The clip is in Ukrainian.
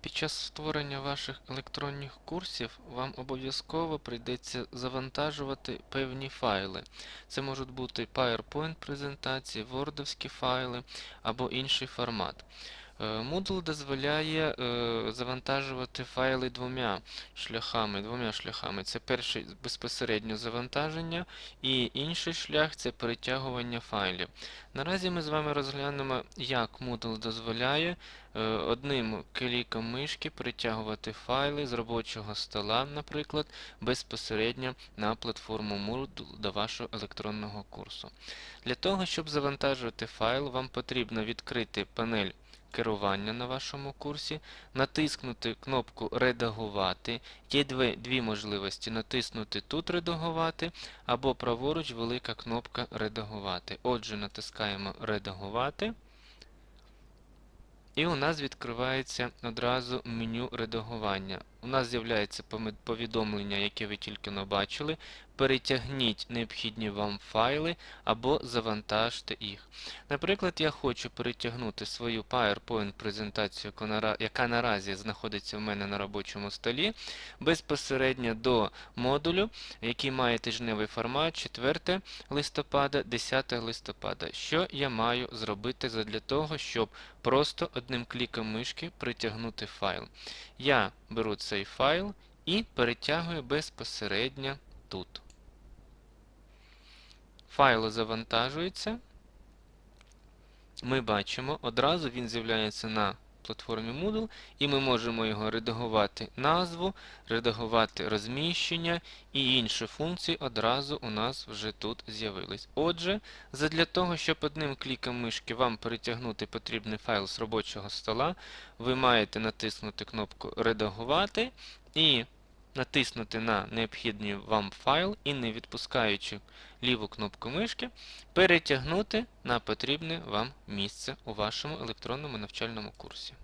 Під час створення ваших електронних курсів вам обов'язково прийдеться завантажувати певні файли. Це можуть бути PowerPoint презентації, Word файли або інший формат. Е, Moodle дозволяє е, завантажувати файли двома шляхами. Двома шляхами. Це перший безпосередньо завантаження, і інший шлях це перетягування файлів. Наразі ми з вами розглянемо, як Moodle дозволяє е, одним кліком мишки перетягувати файли з робочого стола, наприклад, безпосередньо на платформу Moodle до вашого електронного курсу. Для того, щоб завантажувати файл, вам потрібно відкрити панель керування на вашому курсі, натиснути кнопку Редагувати. Є дві, дві можливості: натиснути тут Редагувати або праворуч велика кнопка Редагувати. Отже, натискаємо Редагувати. І у нас відкривається одразу меню редагування. У нас з'являється повідомлення, яке ви тільки бачили. Перетягніть необхідні вам файли або завантажте їх. Наприклад, я хочу перетягнути свою PowerPoint презентацію, яка наразі знаходиться в мене на робочому столі, безпосередньо до модулю, який має тижневий формат 4 листопада, 10 листопада. Що я маю зробити задля того, щоб просто одним кліком мишки притягнути файл? Я беру цей файл і перетягую безпосередньо тут. Файл завантажується. Ми бачимо, одразу він з'являється на платформі Moodle, і ми можемо його редагувати назву, редагувати розміщення і інші функції одразу у нас вже тут з'явились. Отже, задля того, щоб одним кліком мишки вам перетягнути потрібний файл з робочого стола, ви маєте натиснути кнопку Редагувати і натиснути на необхідний вам файл і, не відпускаючи ліву кнопку мишки, перетягнути на потрібне вам місце у вашому електронному навчальному курсі.